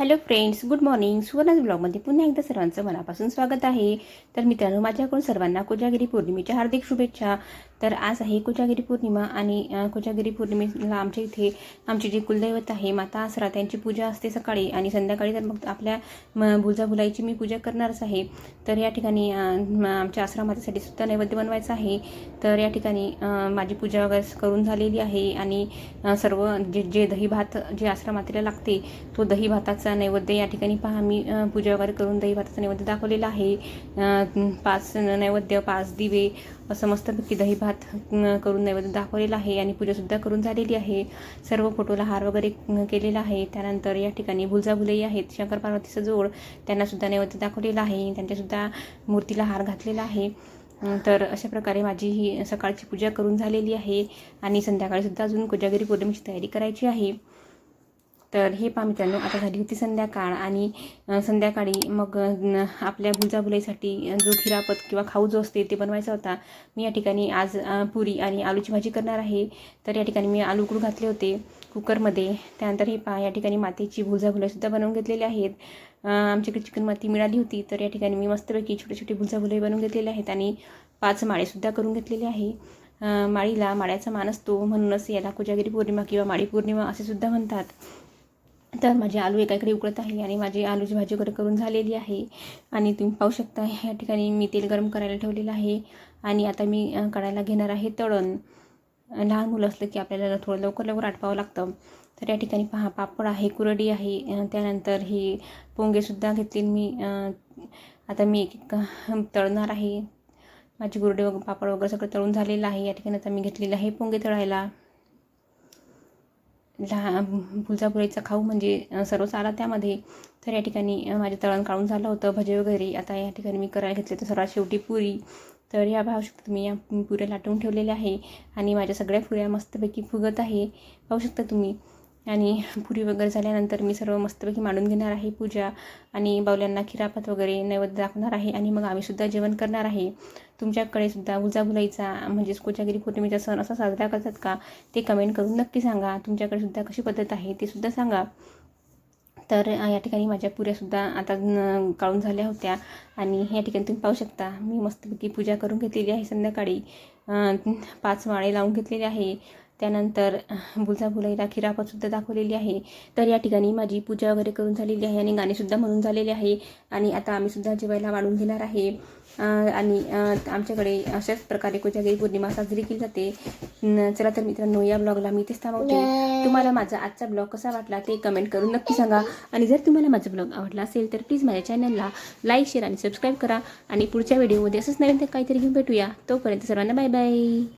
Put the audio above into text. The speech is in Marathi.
Hello friends good morning Suvarna's ब्लॉगमध्ये पुन्हा एकदा सर्वांचं मनापासून स्वागत आहे. तर मित्रांनो माझ्याकडून सर्वांना कोजागिरी पौर्णिमेच्या हार्दिक शुभेच्छा. तर आज आहे कोजागिरी पौर्णिमा आणि कोजागिरी पौर्णिमेला आमच्या इथे आमचे जे कुलदैवत आहे माता आसरा त्यांची पूजा असते सकाळी आणि संध्याकाळी तर मग आपल्या म बुजाबुलाईची मी पूजा करणारच आहे. तर या ठिकाणी आमच्या आसरा आमच्या सुद्धा नैवेद्य बनवायचं आहे. तर या ठिकाणी माझी पूजा वगैरे करून झालेली आहे आणि सर्व जे जे दही भात जे आश्रमातीला लागते तो दही भाताचा नैवेद्य या ठिकाणी पहा. मी पूजा वगैरे करून दही भाताचा नैवेद्य दाखवलेला आहे. पाच नैवेद्य पाच दिवे असं मस्तपैकी दही भात भात करून नैवेद्य दाखवलेला आहे आणि पूजासुद्धा करून झालेली आहे. सर्व फोटोला हार वगैरे केलेला आहे. त्यानंतर या ठिकाणी भुलजाभुलई आहेत. शंकर पार्वतीचं जोड त्यांनासुद्धा नैवेद्य दाखवलेला आहे. त्यांच्यासुद्धा मूर्तीला हार घातलेला आहे. तर अशा प्रकारे माझी ही सकाळची पूजा करून झालेली आहे आणि संध्याकाळीसुद्धा अजून कोजागिरी पौर्णिमेची तयारी करायची आहे. तर हे पहा मित्रांनो आता झाली होती संध्याकाळ आणि संध्याकाळी मग आपल्या बुलजाबुलाईसाठी जो खिरापत किंवा खाऊ जो असते ते बनवायचा होता. मी या ठिकाणी आज पुरी आणि आलूची भाजी करणार आहे. तर या ठिकाणी मी आलू उकडू घातले होते कुकरमध्ये. त्यानंतर हे पहा या ठिकाणी मातीची भुलजाभुलाईसुद्धा बनवून घेतलेले आहेत. आमच्याकडे चिकन माती मिळाली होती तर या ठिकाणी मी मस्तपैकी छोटे छोटे भुलजाभुलाई बनवून घेतलेले आहेत आणि पाच माळेसुद्धा करून घेतलेले आहे. माळीला माळ्याचा मान असतो म्हणूनच याला कोजागिरी पौर्णिमा किंवा माळी पौर्णिमा असे सुद्धा म्हणतात. तर माझे आलू एकाकडे उकळत आहे आणि माझी आलूची भाजी वगैरे करून झालेली आहे. आणि तुम्ही पाहू शकता या ठिकाणी मी तेल गरम करायला ठेवलेलं आहे. आणि आता मी अ, काढायला घेणार आहे तळण. लहान मुलं असलं की आपल्याला थोडं लवकर लवकर आटपावं लागतं. तर या ठिकाणी पहा पापड आहे कुरडी आहे. त्यानंतर हे पोंगेसुद्धा घेतले मी. आता मी एक एक तळणार आहे. माझी गुरडे वगैरे पापड वगैरे सगळं तळून झालेलं आहे. या ठिकाणी आता मी घेतलेलं आहे पोंगे तळायला. लहान फुलचापुरीचा खाऊ म्हणजे सर्वच आला त्यामध्ये. तर या ठिकाणी माझे तळण काढून झालं होतं भजे वगैरे. आता या ठिकाणी मी करायला घेतले तर सर्वात शेवटी पुरी. तर या पाहू शकता तुम्ही या पुऱ्या लाटून ठेवलेल्या आहे. आणि माझ्या सगळ्या पुऱ्या मस्तपैकी फुगत आहे. पाहू शकता तुम्ही. आणि पुरी वगैरे झाल्यानंतर मी सर्व मस्तपैकी मांडून घेणार आहे पूजा आणि बावल्यांना खिरापत वगैरे नैवेद्य दाखवणार आहे आणि मग आम्हीसुद्धा जेवण करणार आहे. तुमच्याकडे सुद्धा बुजाबुलाईचा म्हणजेच कोजागिरी पौर्णिमेचा सण असा साजरा करतात का? ते कमेंट करून नक्की सांगा. तुमच्याकडे सुद्धा कशी पद्धत आहे ते सुद्धा सांगा. तर या ठिकाणी माझ्या पुऱ्यासुद्धा आता काढून झाल्या होत्या आणि या ठिकाणी तुम्ही पाहू शकता. मी मस्तपैकी पूजा करून घेतलेली आहे संध्याकाळी. पाच माळे लावून घेतलेले आहे. त्यानंतर बुलजाबुलाईला खिरापतसुद्धा दाखवलेली आहे. तर या ठिकाणी माझी पूजा वगैरे करून झालेली आहे आणि गाणेसुद्धा म्हणून झालेले आहे. आणि आता आम्हीसुद्धा जेवायला वाढून घेणार आहे. आणि आमच्याकडे अशाच प्रकारे कोजागिरी पौर्णिमा साजरी केली जाते. चला तर मित्रांनो या ब्लॉगला मी इथेच थांबवते. तुम्हाला माझा आजचा ब्लॉग कसा वाटला ते कमेंट करून नक्की सांगा. आणि जर तुम्हाला माझा ब्लॉग आवडला असेल तर प्लीज माझ्या चॅनलला लाईक शेअर आणि सबस्क्राईब करा. आणि पुढच्या व्हिडिओमध्ये असंच नवीन काहीतरी घेऊन भेटूया. तोपर्यंत सर्वांना बाय बाय